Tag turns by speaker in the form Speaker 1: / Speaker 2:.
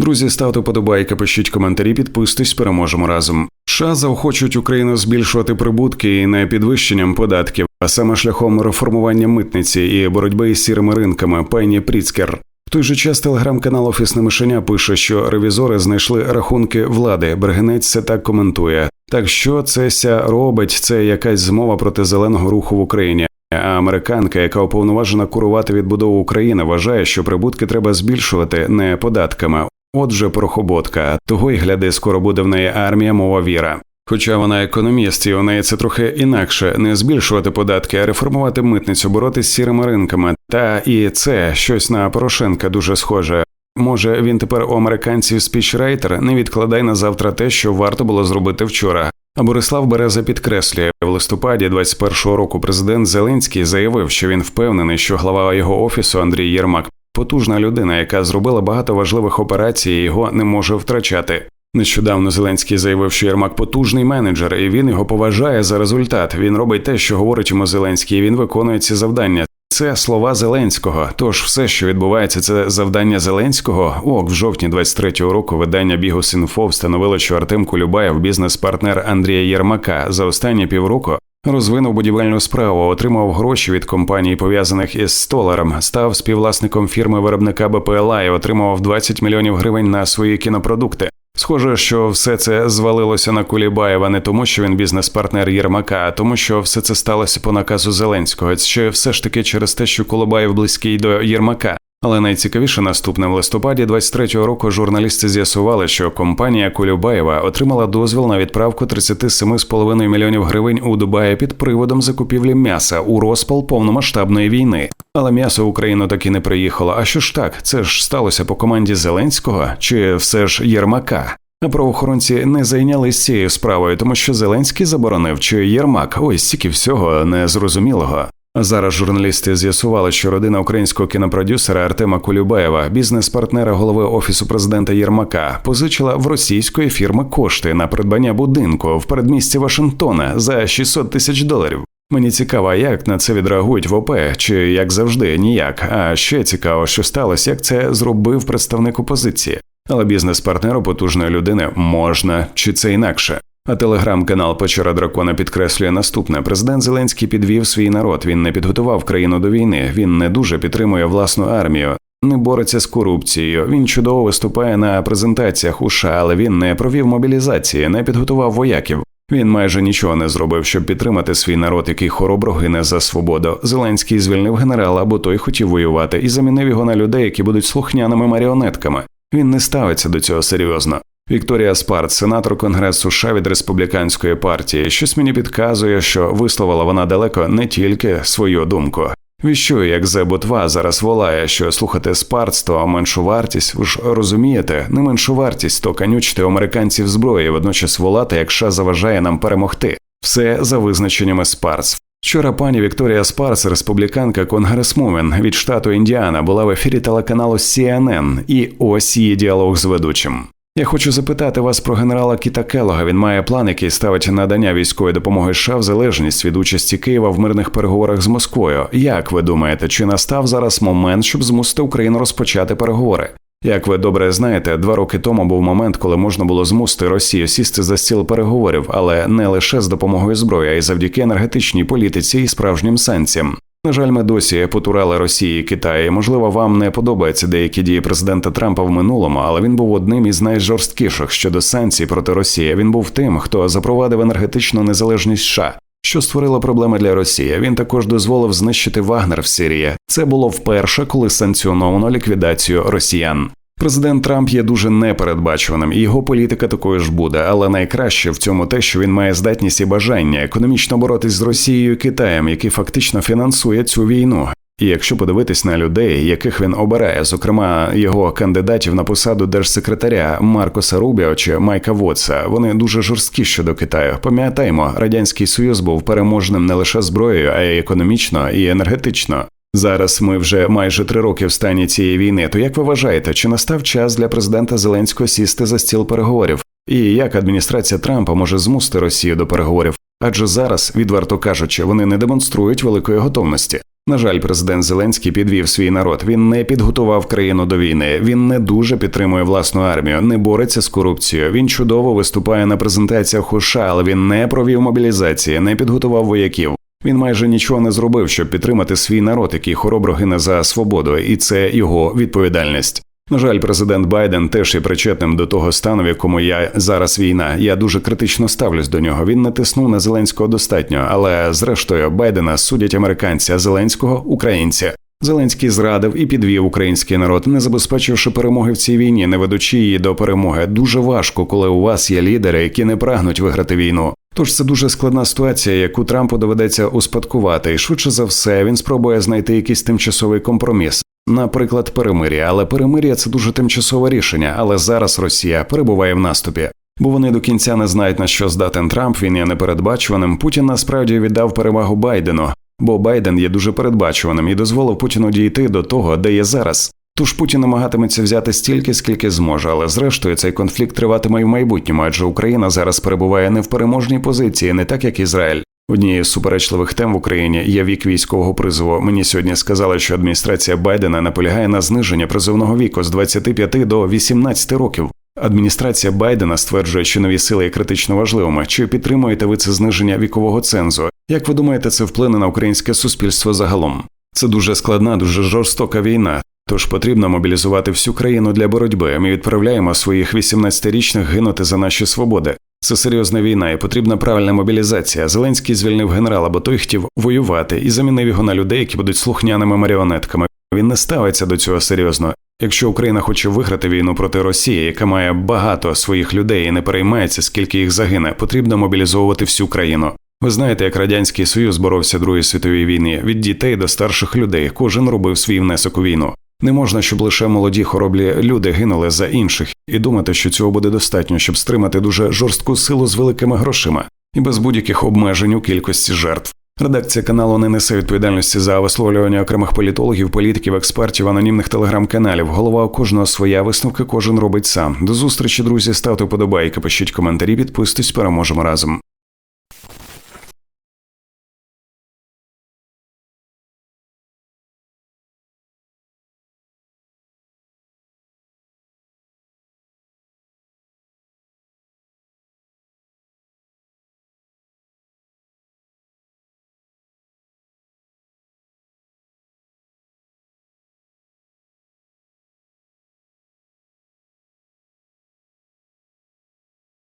Speaker 1: Друзі, ставте подобайки, пишіть коментарі, підписуйтесь, переможемо разом. США заохочують Україну збільшувати прибутки і не підвищенням податків, а саме шляхом реформування митниці і боротьби із сірими ринками. Пені Пріцкер. В той же час телеграм-канал Офісне мишеня пише, що ревізори знайшли рахунки влади. Бергенець це так коментує. Так що це ся робить? Це якась змова проти зеленого руху в Україні. А американка, яка уповноважена курувати відбудову України, вважає, що прибутки треба збільшувати не податками. Отже, порохоботка, того й гляди, скоро буде в неї армія, мова віра. Хоча вона економіст, і у неї це трохи інакше не збільшувати податки, а реформувати митницю, боротися з сірими ринками. Та і це щось на Порошенка дуже схоже. Може, він тепер у американців спічрайтер не відкладай на завтра те, що варто було зробити вчора. А Борислав Береза підкреслює в листопаді 21-го року. Президент Зеленський заявив, що він впевнений, що глава його офісу Андрій Єрмак потужна людина, яка зробила багато важливих операцій, і його не може втрачати. Нещодавно Зеленський заявив, що Єрмак потужний менеджер, і він його поважає за результат. Він робить те, що говорить йому Зеленський. і Він виконує ці завдання. Це слова Зеленського. Тож все, що відбувається, це завдання Зеленського. Ок, в жовтні 23-го року видання Бігус.Інфо встановило, що Артем Кулюбаєв, бізнес-партнер Андрія Єрмака, за останні півроку розвинув будівельну справу, отримав гроші від компаній, пов'язаних із столаром, став співвласником фірми виробника БПЛА і отримав 20 мільйонів гривень на свої кінопродукти. Схоже, що все це звалилося на Кулібаєва не тому, що він бізнес-партнер Єрмака, а тому, що все це сталося по наказу Зеленського. Чи все ж таки через те, що Кулібаєв близький до Єрмака. Але найцікавіше наступне в листопаді 23-го року журналісти з'ясували, що компанія Кулюбаєва отримала дозвіл на відправку 37,5 мільйонів гривень у Дубаї під приводом закупівлі м'яса у розпал повномасштабної війни. Але м'ясо в Україну таки не приїхало. А що ж так? Це ж сталося по команді Зеленського чи все ж Єрмака? А правоохоронці не зайнялись цією справою, тому що Зеленський заборонив чи Єрмак. Ось стільки всього незрозумілого. Зараз журналісти з'ясували, що родина українського кінопродюсера Артема Кулюбаєва, бізнес-партнера голови офісу президента Єрмака, позичила в російської фірми кошти на придбання будинку в передмісті Вашингтона за 600 тисяч доларів. Мені цікаво, як на це відреагують в ОП, чи як завжди, ніяк. А ще цікаво, що сталося, як це зробив представник опозиції. Але бізнес-партнеру потужної людини можна, чи це інакше. А телеграм-канал Печера Дракона підкреслює наступне: президент Зеленський підвів свій народ. Він не підготував країну до війни. Він не дуже підтримує власну армію, не бореться з корупцією. Він чудово виступає на презентаціях у США, але він не провів мобілізації, не підготував вояків. Він майже нічого не зробив, щоб підтримати свій народ, який хоробро гине за свободу. Зеленський звільнив генерала, бо той хотів воювати, і замінив його на людей, які будуть слухняними маріонетками. Він не ставиться до цього серйозно. Вікторія Спарт, сенатор Конгресу США від республіканської партії, щось мені підказує, що висловила вона далеко не тільки свою думку. Віщо, як Зе Ботва зараз волає, що слухати спарцтво, меншу вартість, ви ж розумієте, не меншу вартість, то канючити американців зброї, водночас волати, як США заважає нам перемогти. Все за визначеннями спарц. Вчора пані Вікторія Спарс, республіканка конгресмумен від штату Індіана, була в ефірі телеканалу CNN, і ось її діалог з ведучим. Я хочу запитати вас про генерала Кіта Келога. Він має план, який ставить надання військової допомоги США в залежність від участі Києва в мирних переговорах з Москвою. Як ви думаєте, чи настав зараз момент, щоб змусити Україну розпочати переговори? Як ви добре знаєте, два роки тому був момент, коли можна було змусити Росію сісти за стіл переговорів, але не лише з допомогою зброї, а й завдяки енергетичній політиці і справжнім санкціям. На жаль, ми досі потурали Росії і Китаї. Можливо, вам не подобаються деякі дії президента Трампа в минулому, але він був одним із найжорсткіших щодо санкцій проти Росії. Він був тим, хто запровадив енергетичну незалежність США. Що створило проблеми для Росії? Він також дозволив знищити Вагнер в Сирії. Це було вперше, коли санкціоновано ліквідацію росіян. Президент Трамп є дуже непередбачуваним, і його політика такою ж буде. Але найкраще в цьому те, що він має здатність і бажання економічно боротись з Росією і Китаєм, який фактично фінансує цю війну. І якщо подивитись на людей, яких він обирає, зокрема його кандидатів на посаду держсекретаря Маркоса Рубіо чи Майка Вотса, вони дуже жорсткі щодо Китаю. Пам'ятаємо, радянський союз був переможним не лише зброєю, а й економічно і енергетично. Зараз ми вже майже три роки в стані цієї війни. То як ви вважаєте, чи настав час для президента Зеленського сісти за стіл переговорів? І як адміністрація Трампа може змусити Росію до переговорів? Адже зараз, відверто кажучи, вони не демонструють великої готовності. На жаль, президент Зеленський підвів свій народ. Він не підготував країну до війни. Він не дуже підтримує власну армію, не бореться з корупцією. Він чудово виступає на презентаціях у США, але він не провів мобілізації, не підготував вояків. Він майже нічого не зробив, щоб підтримати свій народ, який хоробро гине за свободу, і це його відповідальність. На жаль, президент Байден теж є причетним до того стану, в якому я зараз війна. Я дуже критично ставлюсь до нього. Він натиснув на Зеленського достатньо, але зрештою Байдена судять американці, а Зеленського українці. Зеленський зрадив і підвів український народ, не забезпечивши перемоги в цій війні, не ведучи її до перемоги. Дуже важко, коли у вас є лідери, які не прагнуть виграти війну. Тож це дуже складна ситуація, яку Трампу доведеться успадкувати, і швидше за все він спробує знайти якийсь тимчасовий компроміс. Наприклад, перемир'я, але перемир'я це дуже тимчасове рішення. Але зараз Росія перебуває в наступі. Бо вони до кінця не знають на що здатен Трамп. Він є непередбачуваним. Путін насправді віддав перевагу Байдену, бо Байден є дуже передбачуваним і дозволив Путіну дійти до того, де є зараз. Тож Путін намагатиметься взяти стільки, скільки зможе, але зрештою цей конфлікт триватиме і в майбутньому, адже Україна зараз перебуває не в переможній позиції, не так як Ізраїль. Однією з суперечливих тем в Україні є вік військового призову. Мені сьогодні сказали, що адміністрація Байдена наполягає на зниження призовного віку з 25 до 18 років. Адміністрація Байдена стверджує, що нові сили є критично важливими. Чи підтримуєте ви це зниження вікового цензу? Як ви думаєте, це вплине на українське суспільство загалом? Це дуже складна, дуже жорстока війна. Тож потрібно мобілізувати всю країну для боротьби. Ми відправляємо своїх 18-річних гинути за наші свободи. Це серйозна війна і потрібна правильна мобілізація. Зеленський звільнив генерала, бо той хотів воювати і замінив його на людей, які будуть слухняними маріонетками. Він не ставиться до цього серйозно. Якщо Україна хоче виграти війну проти Росії, яка має багато своїх людей і не переймається, скільки їх загине, потрібно мобілізовувати всю країну. Ви знаєте, як радянський союз боровся в Другій світовій війні від дітей до старших людей. Кожен робив свій внесок у війну. Не можна, щоб лише молоді хороблі люди гинули за інших, і думати, що цього буде достатньо, щоб стримати дуже жорстку силу з великими грошима і без будь-яких обмежень у кількості жертв. Редакція каналу не несе відповідальності за висловлювання окремих політологів, політиків, експертів, анонімних телеграм-каналів. Голова у кожного своя висновки кожен робить сам. До зустрічі, друзі. Ставте вподобайки, пишіть коментарі, підписуйтесь, переможемо разом.